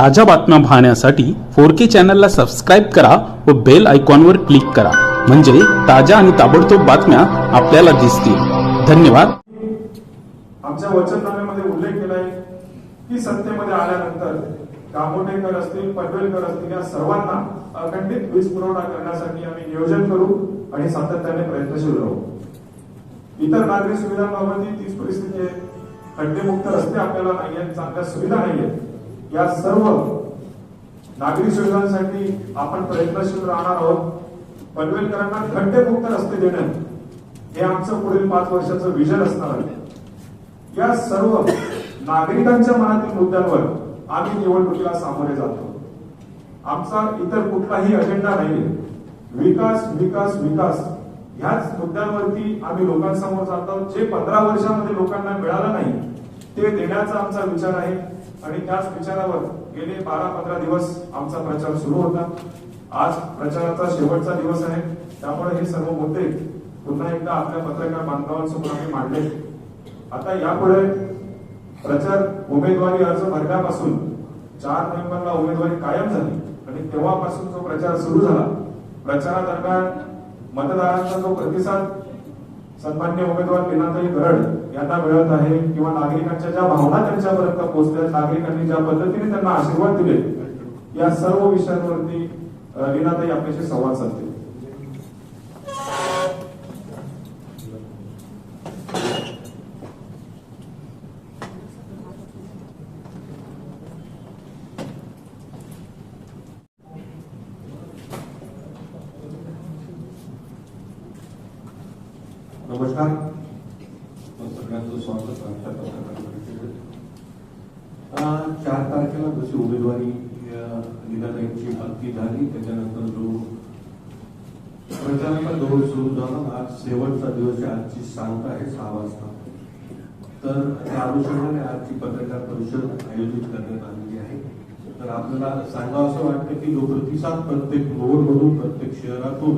ताज्या बातम्या पाहण्यासाठी फोर के चॅनलला सबस्क्राईब करा व बेल आयकॉनवर क्लिक करा. म्हणजे ताज्या आणि ताबडतोब बातम्या आपल्याला दिसतील. धन्यवाद. आमच्या वचननाम्यामध्ये उल्लेख केलाय की सत्तेमध्ये आल्यानंतर दामोटेकर असतील पनवेलकर असतील या सर्वांना अखंडित वीज पुरवठा करण्यासाठी आम्ही नियोजन करू आणि सातत्याने प्रयत्नशील राहू. इतर नागरी सुविधांबाबतही तीच परिस्थिती आहे. खड्डेमुक्त रस्ते आपल्याला नाही आहेत चांगल्या सुविधा नाही आहेत या सर्व नागरी सुविधांसाठी आपण प्रयत्नशील राहणार आहोत. पनवेलकरांना खड्डेमुक्त रस्ते देणं हे आमचं पुढील पाच वर्षाचं विजन असणार आहे. या सर्व नागरिकांच्या मनातील मुद्द्यांवर आम्ही निवडणुकीला सामोरे जातो. आमचा इतर कुठलाही अजेंडा नाहीये. विकास विकास विकास ह्याच मुद्द्यांवरती आम्ही लोकांसमोर जातो जे पंधरा वर्षामध्ये लोकांना मिळालं नाही ते देण्याचा आमचा विचार आहे. आणि त्याच विचारावर गेले बारा पंधरा दिवस आमचा प्रचार सुरू होता. आज प्रचाराचा शेवटचा दिवस आहे. त्यामुळे हे सर्व मुद्दे पुन्हा एकदा आपल्या पत्रकार बांधवांसमोर आम्ही मांडले. आता यापुढे प्रचार उमेदवारी अर्ज भरल्यापासून चार नोव्हेंबरला उमेदवारी कायम झाली. आणि तेव्हापासून जो प्रचार सुरू झाला प्रचारादरम्यान मतदारांचा जो प्रतिसाद सन्मान्य उमेदवार लीनाताई गरड यांना मिळत आहे किंवा नागरिकांच्या ज्या भावना त्यांच्यापर्यंत पोहोचल्या नागरिकांनी ज्या पद्धतीने त्यांना आशीर्वाद दिले या सर्व विषयांवरती अ, लीनाताई आपल्याशी संवाद साधतील नमस्कार सगळ्यांचं स्वागत आमच्या पत्रकार परिषदेत अं, चार तारखेला जशी उमेदवारी लीलाताईंची बातमी झाली त्याच्यानंतर जो प्रचाराचा दौर सुरू झाला आज शेवटचा दिवस आहे आजची सांगता आहे सहा वाजता. तर त्या अनुषंगाने आजची पत्रकार परिषद आयोजित करण्यात आलेली आहे. तर आपल्याला सांगावं असं वाटतं की जो प्रतिसाद प्रत्येक नोडमधून प्रत्येक शहरातून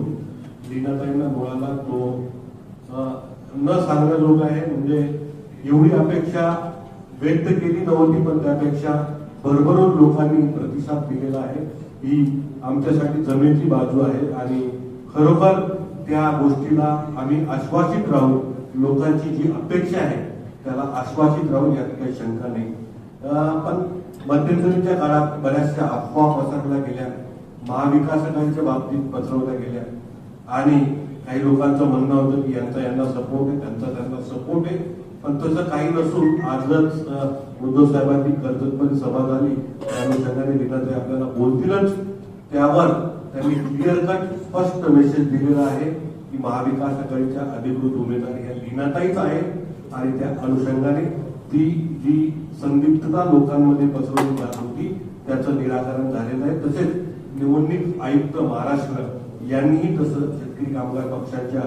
लीनाताईंना मुळाला तो अं, न सांगण्याजोगा आहे. म्हणजे एवढी अपेक्षा व्यक्त केली नव्हती पण त्यापेक्षा भरभरून लोकांनी प्रतिसाद दिलेला आहे. ही आमच्यासाठी जमेची बाजू आहे आणि खरोखर त्या गोष्टीला आम्ही आश्वासित राहू लोकांची जी अपेक्षा आहे त्याला आश्वासित राहू यात काही शंका नाही. पण मध्यंतरीच्या काळात बऱ्याचशा अफवा पसरल्या गेल्या महाविकासकांच्या बाबतीत पसरवल्या गेल्या. आणि काही लोकांचं म्हणणं होतं की यांचा यांना सपोर्ट आहे त्यांचा त्यांना सपोर्ट आहे. पण तसं काही नसून आजच उद्धव साहेबांनी कर्जतमध्ये सभा झाली. त्या अनुषंगाने आपल्याला बोलतीलच. त्यावर त्यांनी क्लिअर कट स्पष्ट मेसेज दिलेला आहे की महाविकास आघाडीच्या अधिकृत उमेदवार या लीनाताईच आहे आणि त्या अनुषंगाने ती जी संदिग्धता लोकांमध्ये पसरवली जात होती त्याचं निराकरण झालेलं आहे. तसेच निवडणूक आयुक्त महाराष्ट्र यांनीही तसं शेतकरी कामगार पक्षाच्या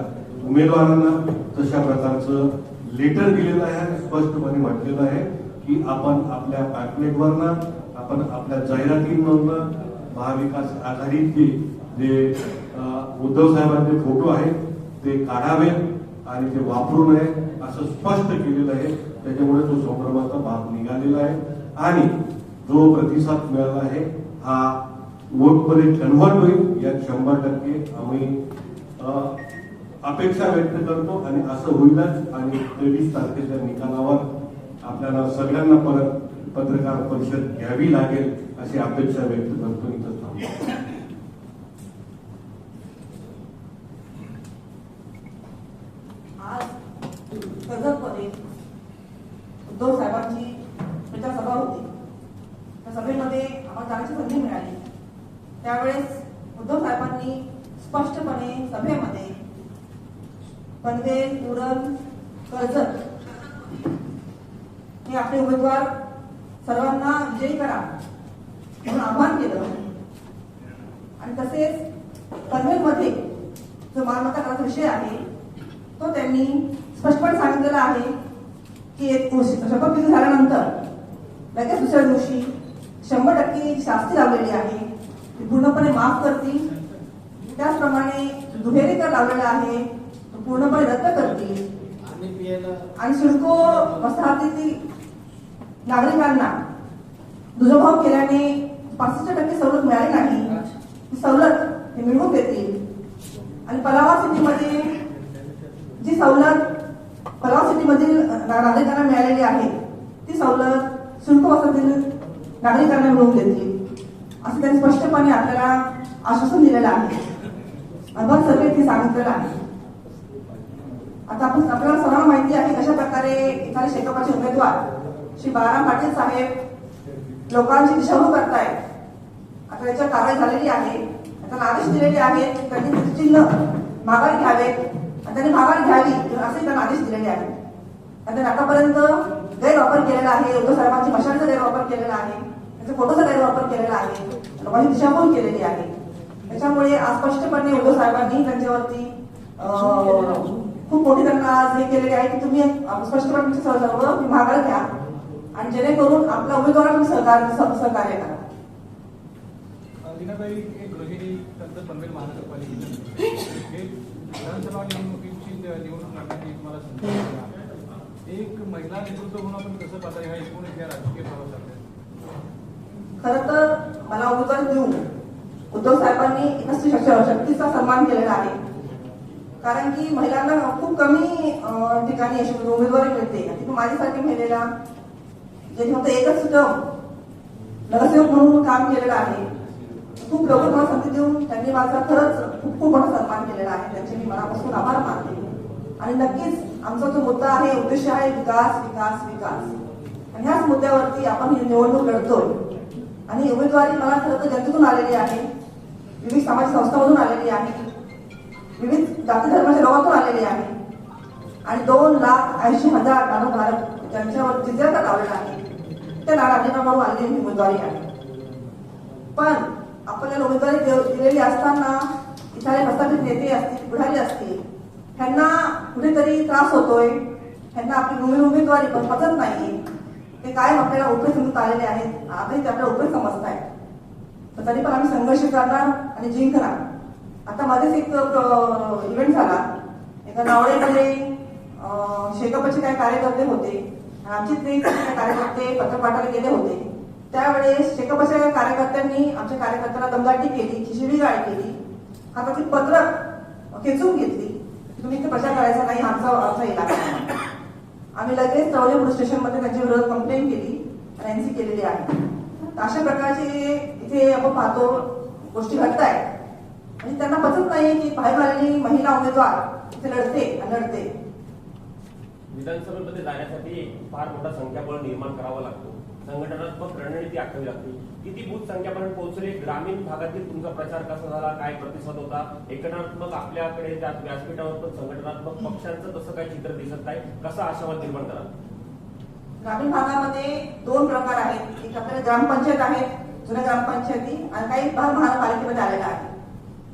उमेदवारांना तशा प्रकारचं लेटर दिलेलं आहे आणि स्पष्टपणे म्हटलेलं आहे की आपण आपल्या पॅम्पलेटवरनं आपण आपल्या जाहिरातींवरनं महाविकास आघाडीचे जे अं, उद्धव साहेबांचे फोटो आहेत ते काढावेत आणि ते वापरू नये असं स्पष्ट केलेलं आहे. त्याच्यामुळे तो संभ्रमाचा भाग निघालेला आहे. आणि जो प्रतिसाद मिळाला आहे हा वोटमध्ये कन्व्हर्ट होईल यात शंभर टक्के आम्ही अपेक्षा व्यक्त करतो आणि असं होईलच. आणि तेवीस तारखेच्या निकालावर आपल्याला सगळ्यांना परत पत्रकार परिषद घ्यावी लागेल अशी अपेक्षा व्यक्त करतो. इथं थांबतो आज कर्जतमध्ये उद्धव साहेबांची प्रचार सभा होती त्या सभेमध्ये आम्हाला जाण्याची संधी मिळाली त्यावेळेस उद्धव साहेबांनी स्पष्टपणे सभेमध्ये पनवेल उरण कर्जत हे आपले उमेदवार सर्वांना विजयी करा. म्हणून आव्हान केलं. आणि तसेच पनवेलमध्ये जो मालमत्ता कराचा विषय आहे तो त्यांनी स्पष्टपणे सांगितलेला आहे की एक शपथविधी झाल्यानंतर लगेच दुसऱ्या दिवशी शंभर टक्के शास्ती लावलेली आहे ती पूर्णपणे माफ करतील. त्याचप्रमाणे दुहेरी कर लावलेला आहे तो पूर्णपणे रद्द करतील. आणि सिडको वसाहतीतील नागरिकांना दुजाभाव केल्याने पासष्ट टक्के सवलत मिळाली नाही. सवलत हे मिळवून देतील. आणि पलावा सिटीमध्ये जी सवलत पलावा सिटीमधील नागरिकांना मिळालेली आहे ती सवलत शुल्क वसुलीतील नागरिकांना मिळवून देतील. असं त्यांनी स्पष्टपणे आपल्याला आश्वासन दिलेलं आहे. अनुभव सर्वे ते सांगितलेलं आहे. आता आपण आपल्याला सर्वांना माहिती आहे कशा प्रकारे एखाद्या शेकापाचे उमेदवार श्री बाळाराम पाटील साहेब लोकांची दिशाभूल करतायत. आता याच्या कारवाई झालेली आहे. आता आदेश दिलेले आहेत. त्यांनी त्याचे चिन्ह माघार घ्यावे आणि त्यांनी माघार घ्यावी. असे त्यांना आदेश दिलेले आहेत. आणि त्यांनी आतापर्यंत गैरवापर केलेला आहे. उद्धव साहेबांची मशालचा गैरवापर केलेला आहे. त्याचे फोटोचा गैरवापर केलेला आहे. लोकांची दिशाभूल केलेली आहे. त्याच्यामुळे आज स्पष्टपणे उद्धव साहेबांनी त्यांच्यावरती खूप मोठी त्यांना आज हे केलेले आहे की तुम्ही स्पष्टपणे सर्व महागार घ्या. आणि जेणेकरून आपला उमेदवार तुम्ही सहकार्य सह- सहकार्य करा. लीनाबाई गृहिणी पनवेल महानगरपालिकेच्या विधानसभा निवडणुकीची निवडणूक लढण्याची तुम्हाला संधी मिळाली आहे. एक महिला नेतृत्व म्हणून आपण कसं पाहता ह्या एकूण या राजकीय प्रवासात खर तर मला उमेदवारी देऊन उद्धव साहेबांनी एका शक्तीचा सन्मान केलेला आहे. कारण की महिलांना खूप कमी ठिकाणी अशी उमेदवारी मिळते. माझ्यासाठी महिलेला जे फक्त एकच टर्म नगरसेवक म्हणून काम केलेलं आहे. खूप लवकर मला संधी देऊन त्यांनी माझा खरंच खूप खूप मोठा सन्मान केलेला आहे. त्यांचे मी मनापासून आभार मानते. आणि नक्कीच आमचा जो मुद्दा आहे उद्देश आहे विकास विकास विकास. आणि ह्याच मुद्द्यावरती आपण ही निवडणूक लढतोय. आणि उमेदवारी मला खरं तर जनतेतून आलेली आहे. विविध सामाजिक संस्थांमधून आलेली आहे. विविध जाती धर्माच्या लोकांतून आलेली आहे. आणि दोन लाख ऐंशी हजार नाणधारक ज्यांच्यावर जिल्ह्याचा लावलेला आहे. त्या नागरिकांकडून आलेली ही उमेदवारी आहे. पण आपल्याला उमेदवारी दिलेली असताना इथले प्रस्थापित नेते असतील पुढारी असतील ह्यांना कुठेतरी त्रास होतोय. त्यांना आपली उमे- उमेदवारी पण पचत नाही ते कायम आपल्याला उपयोग समजत आलेले आहेत. आजही ते आपल्याला उपयोग आहेत तर तरी पण आम्ही संघर्ष करणार आणि जिंकणार. आता मध्येच एक इव्हेंट झाला. एका नावडेमध्ये शेकपचे काही कार्यकर्ते होते. आमचे ते कार्यकर्ते पत्रपाठाला गेले होते. त्यावेळेस शेकापच्या कार्यकर्त्यांनी आमच्या कार्यकर्त्यांना दमदाटी केली शिवीगाळ केली हातातील पत्रक खेचून घेतली. तुम्ही इथे प्रचार करायचा नाही आमचा आमचा इलाका आम्ही लगेच चौले पोलीस स्टेशनमध्ये त्यांच्या विरोधात कंप्लेंट केली आणि एनसी केलेली आहे. अशा प्रकारचे इथे आपण पाहतो गोष्टी घडत आहेत आणि त्यांना पचत नाही की बाहेर आलेली महिला उमेदवार इथे लढते आणि लढते विधानसभेमध्ये जाण्यासाठी फार मोठा संख्याबळ निर्माण करावा लागतो. संघटनात्मक रणनीती आखावी लागते. किती बूथ संख्यापर्यंत पोहोचले? ग्रामीण भागातील तुमचा प्रचार कसा झाला? काय प्रतिसाद होता? एकनात्मक आपल्याकडे त्या व्यासपीठावर पण संघटनात्मक पक्षांचं तसं काही चित्र दिसत नाही. कसा आशावाद निर्माण करा ग्रामीण भागामध्ये दोन प्रकार आहेत. एक आपल्याला ग्रामपंचायत आहेत जुन्या ग्रामपंचायती आणि काही भाग महानगरपालिकेमध्ये आलेला आहे.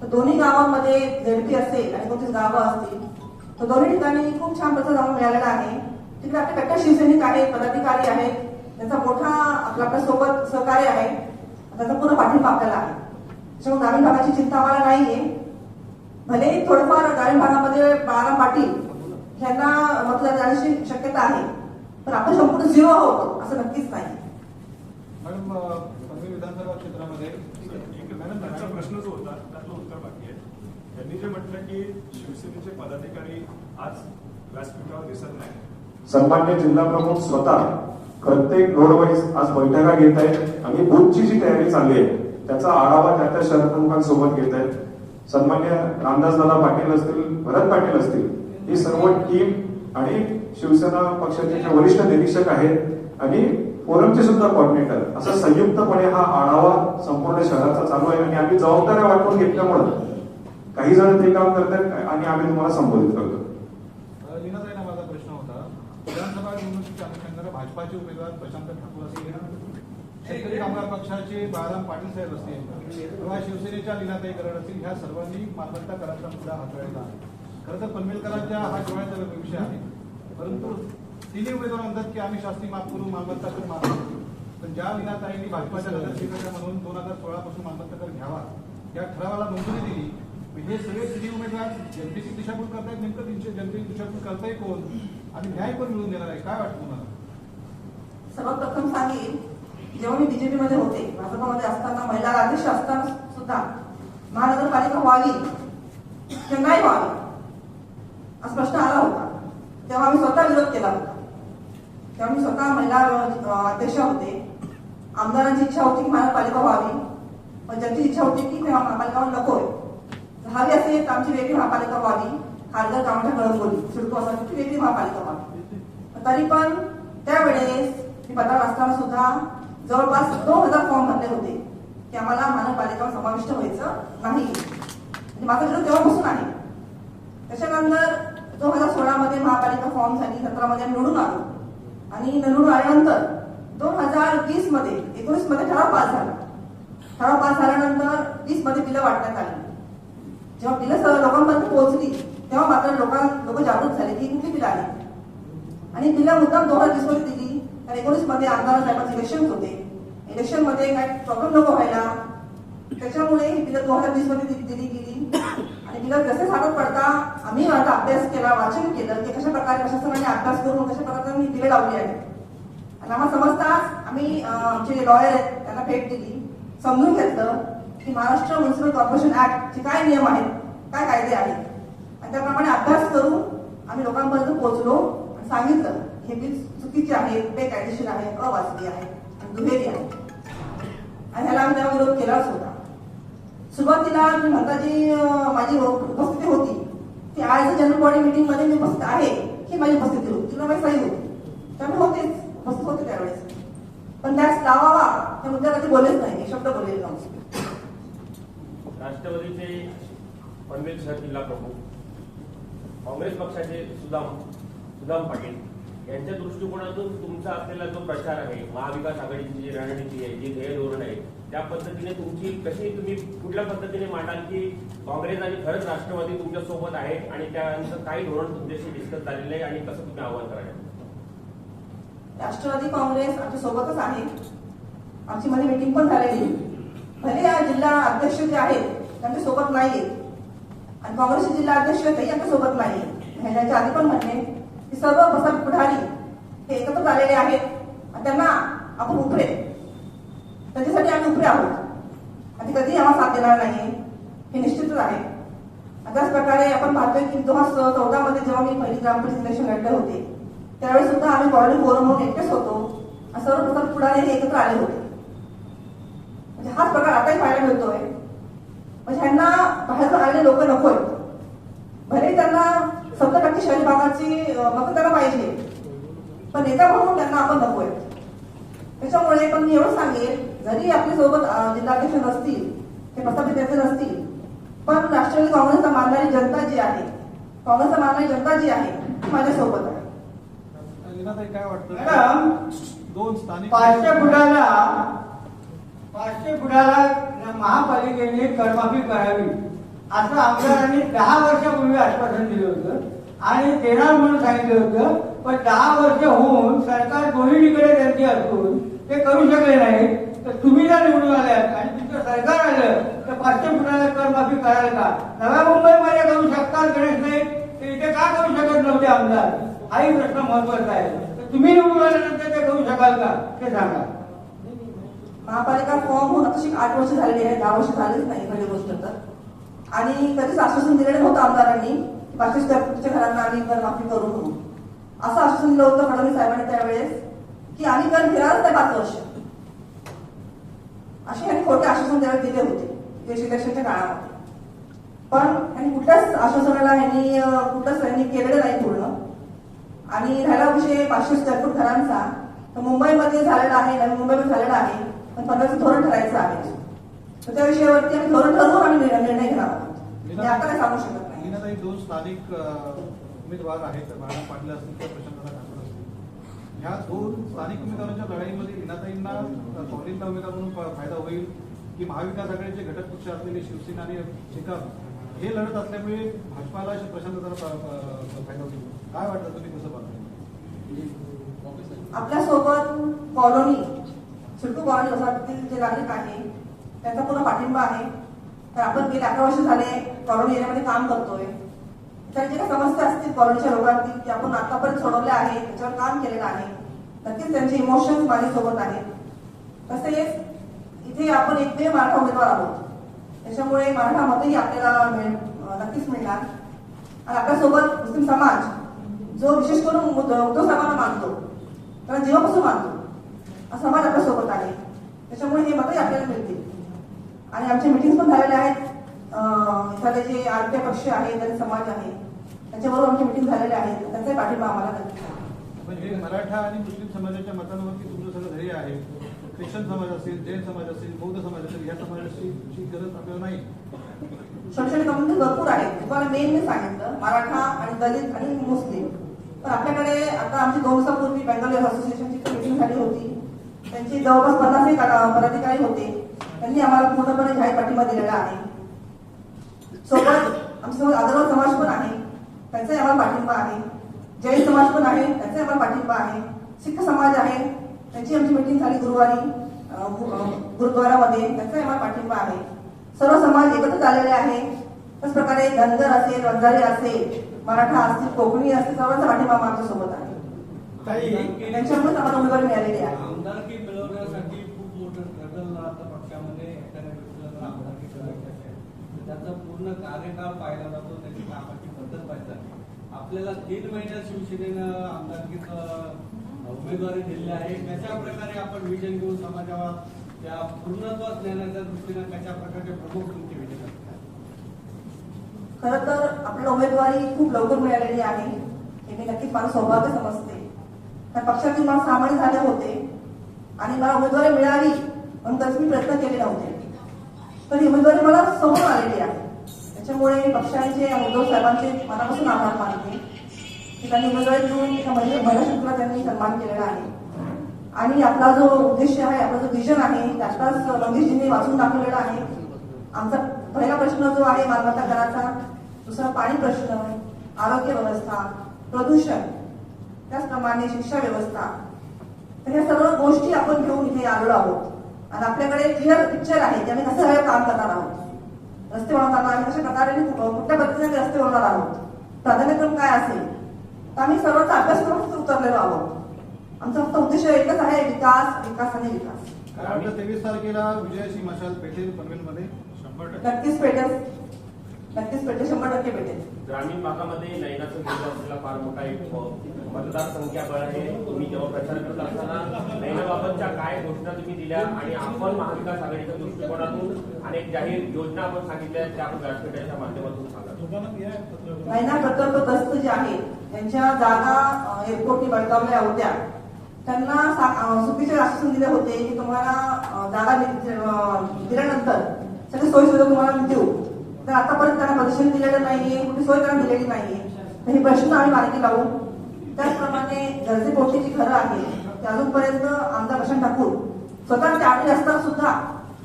तर दोन्ही गावांमध्ये झेडपी असेल आणि कोणतीच गावं असतील तर दोन्ही ठिकाणी खूप छान प्रतिसाद मिळालेला आहे तिकडे आपले कट्टर शिवसैनिक आहे पदाधिकारी आहेत त्यांचा मोठा आपला आपल्यासोबत सहकार्य आहे त्याचा पूर्ण पाठिंबा आपल्याला आहे त्याच्यामुळे ग्रामीण भागाची चिंता आम्हाला नाहीये भले थोडंफार ग्रामीण भागामध्ये बाळाराम पाटील यांना मतदान जाण्याची शक्यता आहे पण आपण संपूर्ण झिरो आहोत असं नक्कीच नाही मॅडम विधानसभा क्षेत्रामध्ये प्रश्न जो होता त्यांनी जे म्हटलं की शिवसेनेचे पदाधिकारी आज व्यासपीठावर दिसत नाही सन्मान्य जिल्हा प्रमुख स्वतः प्रत्येक रोड वाईज आज बैठका घेत आहेत. आणि बुथची जी तयारी चालली आहे त्याचा आढावा त्या त्या शहर प्रमुखांसोबत घेत आहेत. सन्मान्य रामदासदादा पाटील असतील भरत पाटील असतील ही सर्व टीम आणि शिवसेना पक्षाचे जे वरिष्ठ निरीक्षक आहेत आणि फोरमचे सुद्धा कॉर्डिनेटर असं संयुक्तपणे हा आढावा संपूर्ण शहराचा चालू आहे. आणि आम्ही जबाबदाऱ्या वाटून घेतल्यामुळं काही जण ते काम करतात आणि आम्ही तुम्हाला संबोधित करतो. अं, माझा प्रश्न होता. विधानसभा निवडणुकीच्या अनुषंगाने भाजपाचे उमेदवार प्रशांत ठाकूर असतील. शेतकरी कामगार पक्षाचे बाळाराम पाटील साहेब असतील. किंवा शिवसेनेच्या लीनाताई करड असतील. ह्या सर्वांनी मालमत्ता कराचा मुद्दा हाताळलेला खरं तर पनवेलकरांच्या हा जिव्हाळ्याचा विषय आहे. परंतु तिन्ही उमेदवार म्हणतात की आम्ही शास्त्री माफ करू मालमत्ता कर माफ करू. पण ज्या लीनाताईंनी भाजपाच्या नगरसेवकाच्या म्हणून दोन हजार सोळा पासून मालमत्ता कर घ्यावा या ठरावाला मंजुरी दिली हे सगळे तिन्ही उमेदवार जनतेची दिशाभूल करतायत नेमकं तीनशे जनतेची दिशाभूल करताय कोण? आणि न्याय पण मिळून देणार आहे? काय वाटतं तुम्हाला? सर्वप्रथम सांगेन जेव्हा मी बीजेपी मध्ये होते भाजपामध्ये असताना महिला अध्यक्ष असताना सुद्धा महानगरपालिका व्हावी की नाही व्हावी असा प्रश्न आला होता. तेव्हा आम्ही स्वतः विरोध केला होता. तेव्हा मी स्वतः महिला अध्यक्ष होते. आमदारांची इच्छा होती की महानगरपालिका व्हावी पण ज्यांची इच्छा होती की महापालिका नकोय हवी असेल तर आमची वेगळी महापालिका व्हावी खासदार कामाच्या गळंबोली सिडको असा ती वेगळी महापालिका व्हावी तरी पण त्यावेळेस मी पत्र असताना सुद्धा जवळपास दोन हजार फॉर्म भरले होते की आम्हाला महानगरपालिका समाविष्ट व्हायचं नाही. म्हणजे माझा विरोध तेव्हापासून आहे. त्याच्यानंतर दोन हजार सोळामध्ये महापालिका फॉर्म झाली सतरामध्ये निवडून आलो. आणि निवडून आल्यानंतर दोन हजार वीसमध्ये एकोणीसमध्ये ठराव पास झाला. ठराव पास झाल्यानंतर वीसमध्ये बिलं वाटण्यात आली. जेव्हा तिला सर लोकांपर्यंत पोहोचली तेव्हा मात्र लोकां लोक जागृत झाले की कुठली तिला आली. आणि तिला मुद्दाम दोन हजार वीस दिली. तर एकोणीसमध्ये आमदार साहेबांचे इलेक्शन होते. इलेक्शनमध्ये काय प्रॉब्लेम नको व्हायला. त्याच्यामुळे ही बिलं दोन हजार वीसमध्ये दिली गेली. आणि बिलं जसे सांगत पडता आम्ही आता अभ्यास केला वाचन केलं की कशा प्रकारे प्रशासनाने अभ्यास करून कशा प्रकारे मी बिलं लावली आहे. आणि आम्हाला समजताच आम्ही आमचे लॉयर आहेत त्यांना भेट दिली. समजून घेतलं. की महाराष्ट्र म्युन्सिपल कॉर्पोरेशन ऍक्ट चे काय नियम आहेत काय कायदे आहेत? आणि त्याप्रमाणे अभ्यास करून आम्ही लोकांपर्यंत पोहोचलो आणि सांगितलं हे बिल चुकीचे आहे बेकायदेशीर आहे अवाजवी आहे आणि दुहेरी आहे. आणि ह्याला आम्ही त्याला विरोध केलाच होता. सुरुवातीला मी म्हणता जी माझी उपस्थिती होती. ती आज जनरल बॉडी मिटिंगमध्ये मी उपस्थित आहे ही माझी उपस्थिती होती. तिला माहिती सही होती त्यामुळे होतेच उपस्थित होते त्यावेळेस. पण त्यास लावावा त्या मुद्द्याला कधी बोललेच नाही शब्द बोललेले नव्हते. राष्ट्रवादीचे पनवेल शहर जिल्हा प्रमुख काँग्रेस पक्षाचे सुदाम सुदाम पाटील यांच्या दृष्टिकोनातून तुमचा असलेला जो प्रचार आहे महाविकास आघाडीची जी रणनीती आहे जी ध्येय धोरण आहे त्या पद्धतीने तुमची कशी तुम्ही कुठल्या पद्धतीने मांडाल की काँग्रेस आणि खरंच राष्ट्रवादी तुमच्यासोबत आहे आणि त्यानंतर काही धोरण तुमच्याशी डिस्कस झालेलं आहे आणि कसं तुम्ही आव्हान कराल? राष्ट्रवादी काँग्रेस आमच्या सोबतच आहे. आमची मध्ये मीटिंग पण झालेली भले या जिल्हा अध्यक्ष जे आहेत त्यांच्यासोबत नाहीये. आणि काँग्रेसचे जिल्हा अध्यक्ष ते यांच्या सोबत नाहीये ह्याच्या आधी पण म्हणले की सर्व प्रसार पुढारी हे एकत्र आलेले आहेत. आणि त्यांना आपण उपरे त्याच्यासाठी आम्ही उभरे आहोत. आणि कधी आम्हाला साथ देणार नाही हे निश्चितच आहे. त्याच प्रकारे आपण पाहतोय की दोन हजार चौदा मध्ये जेव्हा मी पहिली ग्रामपंचायत इलेक्शन लढले होते त्यावेळी सुद्धा आम्ही बॉडी फोरम म्हणून एकटेच होतो. सर्व प्रसार पुढारी हे एकत्र आले होते. म्हणजे हाच प्रकार आताही पाहायला मिळतोय. म्हणजे ह्यांना बाहेरून आलेले लोक नकोय. भले त्यांना सत्तर टक्के शहरी भागाची अं, मतं त्यांना पाहिजे पण नेता म्हणून त्यांना आपण नकोय. त्याच्यामुळे पण मी एवढं सांगेल जरी आपल्यासोबत जिल्हाध्यक्ष नसतील ते प्रस्थापित नेते नसतील पण राष्ट्रवादी काँग्रेसचा मानणारी जनता जी आहे काँग्रेसचा मानणारी जनता जी आहे ती माझ्यासोबत आहे. काय वाटतं? मॅडम, दोन स्थानिक पाचशे फुटाला पाचशे फुटाला महापालिकेने करमाफी करावी असं आमदारांनी दहा वर्षापूर्वी आश्वासन दिलं होतं. आणि देणार म्हणून सांगितलं होतं पण दहा वर्ष होऊन सरकार दोन्हीकडे त्यांची असून ते करू शकले नाही. तर तुम्ही जर निवडून आल्यात आणि तुमचं सरकार आलं तर पाचशे फुटाला करमाफी कराल का? नव्या मुंबईमध्ये करू शकतात गणेश नाईक ते इथे का करू शकत नव्हते आमदार? हाही प्रश्न महत्त्वाचा आहे. तर तुम्ही निवडून आल्यानंतर ते करू शकाल का? ते सांगा. महापालिका फॉर्म होऊन तशी आठ वर्ष झालेली आहे. दहा वर्ष झालेच नाही पहिली गोष्ट तर. आणि कधीच आश्वासन दिलेलं नव्हतं आमदारांनी. पाचशे घरांना आम्ही कर माफी करू म्हणून. असं आश्वासन दिलं होतं फडणवीस साहेबांनी त्यावेळेस की आम्ही कर फिरायलाच नाही पाच वर्ष. असे यांनी खोटे आश्वासन त्यावेळेस दिले होते देश इलेक्शनच्या काळामध्ये. पण यांनी कुठल्याच आश्वासनाला यांनी कुठंच कुठलंच यांनी केलेलं नाही पूर्ण. आणि राहिला विषय पाचशे स्क्वेअर फूट घरांचा. तर मुंबईमध्ये झालेला आहे नवी मुंबईमध्ये झालेला आहे. पण पंधराचं धोरण ठरायचं आहे. तर त्या विषयावरती आम्ही धोरण ठरवून आम्ही निर्णय घेणार आहोत. मी आता काय सांगू शकत नाही. लीनाताई दोन स्थानिक उमेदवार आहेत बाळा पाटील असतील ह्या दोन स्थानिक उमेदवारांच्या लढाईमध्ये लीनाताईंना अं, काँग्रेसचा उमेदवार म्हणून फायदा होईल की महाविकास आघाडीचे घटक पक्ष असलेले शिवसेना आणि शेकाप हे लढत असल्यामुळे भाजपाला प्रशांतदाला फायदा होईल. काय वाटतं तुम्ही कसं पाहता? आपल्यासोबत कॉलनी सिडको बाळ वसाहतीतील जे नागरिक आहे त्यांचा पूर्ण पाठिंबा आहे. तर आपण गेले अकरा वर्ष झाले कॉलनी एरियामध्ये काम करतोय. तर जे काही समस्या असतील कॉलनीच्या लोकांतील की आपण आतापर्यंत सोडवल्या आहे त्याच्यावर काम केलेलं आहे. नक्कीच त्यांचे इमोशन्स माझ्यासोबत आहेत. तसेच इथे आपण एकमेव मराठा उमेदवार आहोत. त्याच्यामुळे मराठा मतही आपल्याला मिळ- नक्कीच मिळणार. आणि आपल्यासोबत मुस्लिम समाज जो विशेष करून उद्धव साहेबांना मानतो त्याला जीवापासून मानतो समाज आपल्यासोबत आहे त्याच्यामुळे हे मतही आपल्याला मिळतील. आणि आमचे मिटिंग पण झालेले आहेत. इथले जे आरोग्य पक्ष आहे दलित समाज आहे त्यांच्याबरोबर आमची मिटिंग झालेले आहेत. त्यांचाही पाठिंबा आम्हाला आहे. म्हणजे मराठा आणि मुस्लिम समाजाच्या मतांवरती तुमचं सगळं ध्येय आहे. ख्रिश्चन समाज असेल जैन समाज असेल बौद्ध समाज असेल या समाजाची गरज आपल्याला नाही. शैक्षणिक कम्युनिटी भरपूर आहेत. तुम्हाला मेन मी सांगितलं मराठा आणि दलित आणि मुस्लिम. पण आपल्याकडे आता आमची दोन दिवसापूर्वी बेंगलोर असोसिएशनची मीटिंग झाली होती. त्यांचे जवळपास पन्नास एक पदाधिकारी होते. त्यांनी आम्हाला पूर्णपणे जाहीर पाठिंबा दिलेला आहे. सोबत आमच्यासोबत आदरवाद समाज पण आहे. त्यांचाही आम्हाला पाठिंबा आहे. जैन समाज पण आहे. त्यांचाही आम्हाला पाठिंबा आहे. सिख समाज आहे. त्यांची आमची मीटिंग झाली गुरुवारी गुरुद्वारामध्ये. त्यांचाही आम्हाला पाठिंबा आहे. सर्व समाज एकत्र आलेले आहे. त्याच प्रकारे धनगर असेल वंजारी असेल मराठा असतील कोकणी असतील सर्वांचा पाठिंबा आमच्यासोबत आहे त्यांच्यामुळेच आम्हाला उमेदवारी मिळालेली आहे आमदारकी मिळवण्यासाठी खूप मोठं स्ट्रगल आता पक्षामध्ये एखाद्या व्यक्तीला आमदारकी करायची असेल तर त्याचा पूर्ण कार्यकाळ पाहिला जातो त्याची कामाची पद्धत पाहिजे आपल्याला तीन महिन्यात शिवसेनेनं आमदारकीचं उमेदवारी दिलेली आहे. कशा प्रकारे आपण विजन घेऊन समाजावर त्या पूर्णत्वास नेण्याच्या दृष्टीनं कशा प्रकारचे प्रमुख तुमचे विजन खर खरं तर आपल्याला उमेदवारी खूप लवकर मिळालेली आहे. हे मी नक्कीच मला सौभाग्य समजते. त्या पक्षातील मला सामान्य झाले होते. आणि मला उमेदवारी मिळावी म्हणून मी प्रयत्न केले नव्हते तर ही उमेदवारी मला समोर आलेली आहे. त्याच्यामुळे पक्षांचे उद्धव साहेबांचे मनापासून आभार मानते. की त्यांनी उमेदवारी देऊन एका महिला त्यांनी सन्मान केलेला आहे. आणि आपला जो उद्देश आहे आपला जो विजन आहे त्याचाच मंगेशजींनी वाचून दाखवलेला आहे. आमचा पहिला प्रश्न जो आहे मालमत्ता कराचा दुसरा पाणी प्रश्न आरोग्य व्यवस्था प्रदूषण त्याचप्रमाणे शिक्षा व्यवस्था. तर ह्या सर्व गोष्टी आपण घेऊन इथे आलेलो आहोत. आणि आपल्याकडे क्लिअर पिक्चर आहे की आम्ही कसं काम करणार आहोत. रस्ते बनवताना आम्ही कशा प्रकारे कुठल्या पद्धतीने रस्ते बनवणार आहोत प्राधान्यक्रम काय असेल? तर आम्ही सर्वांचा अभ्यास करूनच उतरलेलो आहोत. आमचा फक्त उद्देश एकच आहे विकास विकास आणि विकास. तेवीस तारखेला विजयाची मशाल पेटेल पनवेलमध्ये शंभर टक्के. नक्कीच पेटेल नक्कीच पेटेल शंभर टक्के पेटेल ग्रामीण भागामध्ये नैनाचं केंद्र असलेला फार मोठा एक अ, मतदारसंख्या बळ आहे. तुम्ही जेव्हा प्रचार करत असताना नैनाबाबतच्या काय घोषणा तुम्ही दिल्या आणि आपण महाविकास आघाडीच्या दृष्टिकोनातून अनेक जाहीर योजना आपण सांगितल्या त्या आपण व्यासपीठाच्या माध्यमातून सांगा. महिला प्रकल्पग्रस्त जे आहे त्यांच्या जागा एअरपोर्टनी बळकावल्या होत्या. त्यांना चुकीचे आश्वासन दिले होते की तुम्हाला जागा दिल्यानंतर सगळी सोयी सुविधा तुम्हाला देऊ. तर आतापर्यंत त्यांना प्रदर्शन दिलेलं नाहीये कुठली सोय त्यांना दिलेली नाहीये. तर हे प्रश्न आम्ही मार्गी लावू. त्याचप्रमाणे गरजेपोटी जी घरं आहे ते अजूनपर्यंत आमदार प्रशांत ठाकूर स्वतः ते आलेले असताना सुद्धा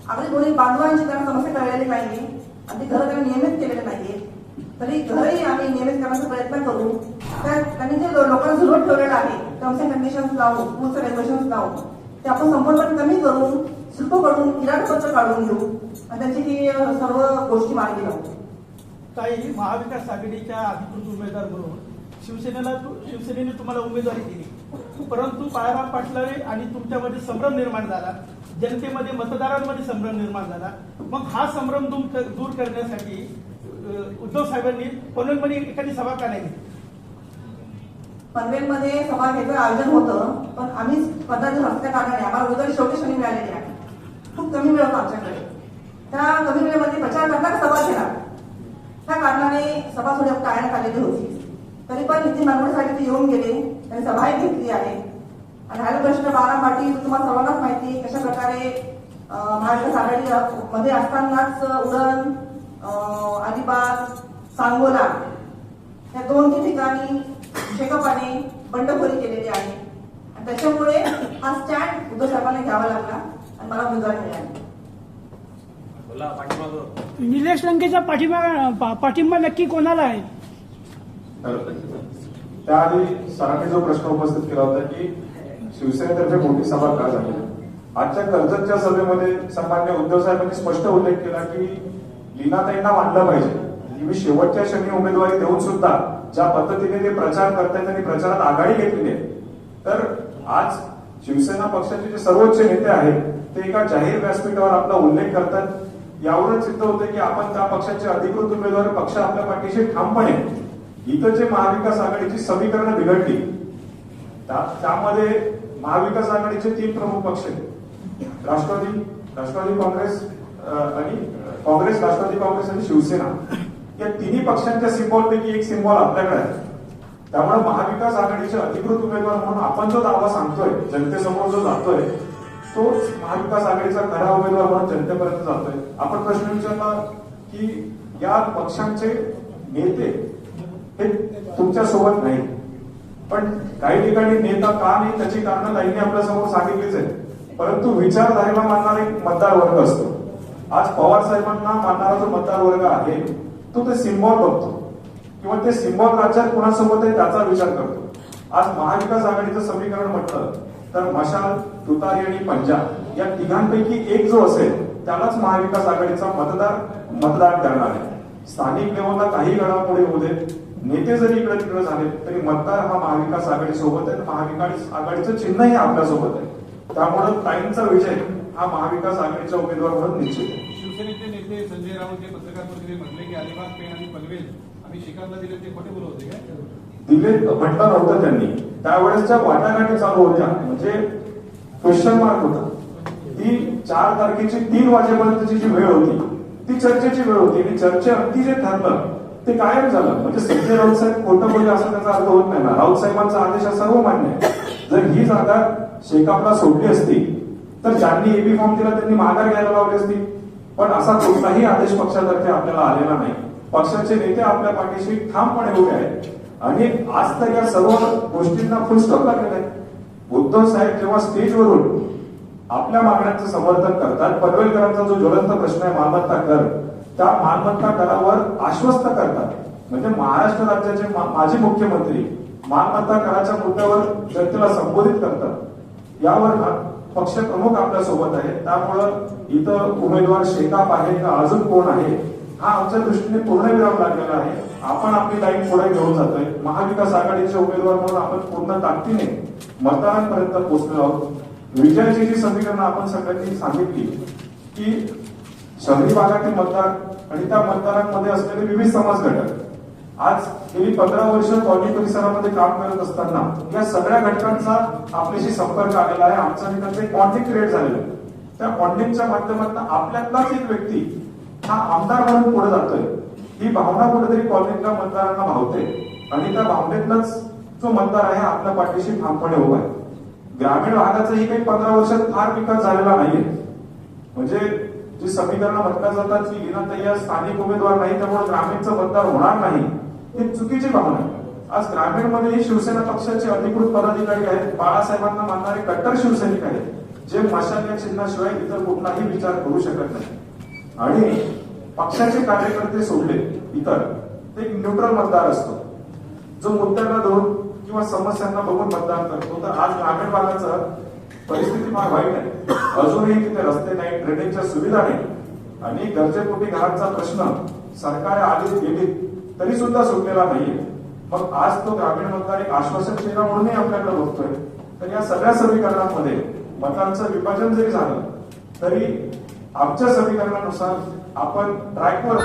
आपली कोणी बांधवांची त्यांना समस्या कळलेली नाहीये आणि ती घरं त्यांनी नियमित केलेली नाहीये. तरी घरही आम्ही नियमित करण्याचा प्रयत्न करू. त्या त्यांनी जे लोकांना झुरवत ठेवलेलं आहे टर्म्स अँड कंडिशन्स लावून रूल्स रेग्युलेशन्स लावून ते आपण संपूर्णपणे कमी करून सुलभ करून किराणपत्र काढून घेऊ. आणि त्यांची अ, सर्व गोष्टी मार्गी लावू काही महाविकास आघाडीच्या अधिकृत उमेदवार म्हणून शिवसेनेला तु- शिवसेनेने तुम्हाला उमेदवारी दिली. परंतु बाळाराम पाटलारे आणि तुमच्यामध्ये संभ्रम निर्माण झाला. जनतेमध्ये मतदारांमध्ये संभ्रम निर्माण झाला. मग हा संभ्रम दूर करण्यासाठी उद्धव साहेबांनी पनवेलमध्ये एखादी सभा का नाही पनवेलमध्ये सभा घ्यायचं आयोजन होतं पण आम्ही दिवस असल्या कारणाने आम्हाला उद्या शेवटी शनी मिळालेली आहे खूप कमी वेळ होता आमच्याकडे. त्या कमी वेळेमध्ये प्रचार करणारा सभा झाला त्या कारणाने सभा थोडी टाळण्यात आलेली होती. तरी पण नितीन नागपूर ते येऊन गेले. त्यांनी सभाही घेतली आहे. आणि राहिला प्रश्न बारा पाटील तुम्हाला सर्वांनाच माहिती कशा प्रकारे अं, महाविकास आघाडी मध्ये असतानाच उडण अलिबाग सांगोला या दोन तीन ठिकाणी शेकपाने बंडखोरी केलेली आहे. आणि त्याच्यामुळे हा स्टँड उद्धव साहेबांना घ्यावा लागला आणि मला उमेदवार मिळाली. निलेश लंकेचा पाठिंबा पाठिंबा नक्की कोणाला आहे? तर त्याआधी सरांनी जो प्रश्न उपस्थित केला होता की शिवसेनेतर्फे मोठी सभा का झाली? आजच्या कर्जतच्या सभेमध्ये सन्मान्य उद्धव साहेबांनी स्पष्ट उल्लेख केला की लीनाताईंना मानलं पाहिजे. की मी शेवटच्या क्षणी उमेदवारी देऊन सुद्धा ज्या पद्धतीने ते प्रचार करतायत त्यांनी प्रचारात आघाडी घेतलेली आहे तर आज शिवसेना पक्षाचे जे सर्वोच्च नेते आहेत ते एका जाहीर व्यासपीठावर आपला उल्लेख करतात. यावरून सिद्ध होते की आपण त्या पक्षाचे अधिकृत उमेदवार पक्ष आपल्या पाठीशी ठामपणे इथं जे महाविकास आघाडीची समीकरणं बिघडली त्या- त्यामध्ये महाविकास आघाडीचे तीन प्रमुख पक्ष आहेत. राष्ट्रवादी राष्ट्रवादी काँग्रेस आणि काँग्रेस राष्ट्रवादी काँग्रेस आणि शिवसेना. या तिन्ही पक्षांच्या सिम्बॉल पैकी एक सिम्बॉल आपल्याकडे आहे. त्यामुळे महाविकास आघाडीचे अधिकृत उमेदवार म्हणून आपण जो दावा सांगतोय जनतेसमोर जो जातोय तो महाविकास आघाडीचा खरा उमेदवार म्हणून जनतेपर्यंत जातोय. आपण प्रश्न विचारला की या पक्षांचे नेते हे तुमच्यासोबत नाही. पण काही ठिकाणी नेता का नाही त्याची कारण ताईंनी आपल्यासमोर सांगितलीच आहे परंतु विचारधारेला मानणारा एक मतदार वर्ग असतो. आज पवार साहेबांना मानणारा जो मतदार वर्ग आहे तो ते सिम्बॉल बघतो. किंवा ते सिम्बॉल राज्यात कुणासोबत आहे त्याचा विचार करतो. आज महाविकास आघाडीचं समीकरण म्हटलं तर मशाल तुतारी आणि पंजाब या तिघांपैकी एक जो असेल त्यालाच महाविकास आघाडीचा मतदार मतदान करणार आहे. स्थानिक लेवलला काही घडामोडी होऊ देत नेते जरी इकडे तिकडे झाले तरी मतदार हा महाविकास आघाडी सोबत आहे महाविकास आघाडीचं चिन्हही आपल्यासोबत आहे. त्यामुळे ताईंचा विजय हा महाविकास आघाडीच्या उमेदवार म्हणून निश्चित आहे. शिवसेनेचे नेते संजय राऊत जे पत्रकार परिषदेत म्हटले की अलिबाग पेण आणि पनवेल आम्ही शिकारला दिले ते खोटे बोलत होते काय? दिले म्हटलं नव्हतं त्यांनी. त्यावेळेसच्या वाटाघाटी चालू होत्या. म्हणजे क्वेश्चन मार्क होता. ही चार तारखेची तीन वाजेपर्यंतची जी वेळ होती ती चर्चेची वेळ होती. आणि चर्चेअंती जे ठरलं ते कायम झालं. म्हणजे संजय राऊत साहेब खोटं बोलले असं त्याचा अर्थ होत नाही. ना राऊत साहेबांचा आदेश हा सर्व मान्य आहे. जर ही जागा शेकापला सोडली असती तर ज्यांनी एबी फॉर्म दिला त्यांनी माघार घ्यायला लावली असती. पण असा कोणताही आदेश पक्षातर्फे आपल्याला आलेला नाही. पक्षाचे नेते आपल्या पाठीशी ठामपणे उभे आहेत. आणि आज तर या सर्व गोष्टींना फुलस्टॉप लागलेला आहे उद्धव साहेब जेव्हा स्टेजवरून आपल्या मागण्यांचं समर्थन करतात. पनवेलकरांचा जो ज्वलंत प्रश्न आहे मालमत्ता कर त्या मालमत्ता करावर आश्वस्त करतात. म्हणजे महाराष्ट्र राज्याचे माजी मुख्यमंत्री मालमत्ता कराच्या मुद्द्यावर जनतेला संबोधित करतात. यावर हा पक्ष प्रमुख आपल्यासोबत आहे. त्यामुळं इथं उमेदवार शेकाप आहे का अजून कोण आहे हा आमच्या दृष्टीने पूर्णविराम लागलेला आहे. आपण आपली लाईन पुढे घेऊन जातोय. महाविकास आघाडीचे उमेदवार म्हणून आपण पूर्ण ताकदीने मतदारांपर्यंत पोहोचलो आहोत. विजयाची जी समीकरणं आपण सगळ्यांनी सांगितली की शहरी भागातील मतदार आणि त्या मतदारांमध्ये असलेले विविध समाज घटक आज गेली पंधरा वर्ष कॉलनी परिसरामध्ये काम करत असताना या सगळ्या घटकांचा आपल्याशी संपर्क आलेला आहे. आमचा आणि त्यांचं एक बॉन्डिंग क्रिएट झालेलं आहे. त्या बॉन्डिंगच्या माध्यमातून आपल्यातलाच एक व्यक्ती हा आमदार म्हणून पुढे जातोय. ही भावना कुठेतरी कॉलनीतल्या मतदारांना भावते. आणि त्या भावनेतलाच जो मतदार आहे आपल्या पाठीशी ठामपणे उभा आहे. ग्रामीण भागाचाही काही पंधरा वर्षात फार विकास झालेला नाहीये. म्हणजे जी समीकरणं म्हटल्या जातात की लीनाताई या स्थानिक उमेदवार नाही त्यामुळे ग्रामीणचं मतदार होणार नाही ही चुकीची भावना आहे. आज ग्रामीणमध्ये शिवसेना पक्षाचे अधिकृत पदाधिकारी आहेत. बाळासाहेबांना मानणारे कट्टर शिवसैनिक आहेत जे मशाल या चिन्हाशिवाय इतर कुठलाही विचार करू शकत नाही. आणि पक्षाचे कार्यकर्ते सोडले इतर. ते एक न्यूट्रल मतदार असतो. जो मुद्द्यांना धरून किंवा समस्यांना बघून मतदान करतो. तर आज ग्रामीण भागाचं परिस्थिती फार वाईट आहे. अजूनही तिथे रस्ते नाही ड्रेनेजच्या सुविधा नाही. आणि गरजेपोटी घरांचा प्रश्न सरकार आली गेली तरी सुद्धा सुटलेला नाहीये. मग आज तो ग्रामीण मतदार एक आश्वासन चेहरा म्हणूनही आपल्याकडे बघतोय. तर या सगळ्या समीकरणांमध्ये मतांचं विभाजन जरी झालं तरी आमच्या समीकरणानुसार आपण ट्रॅकवर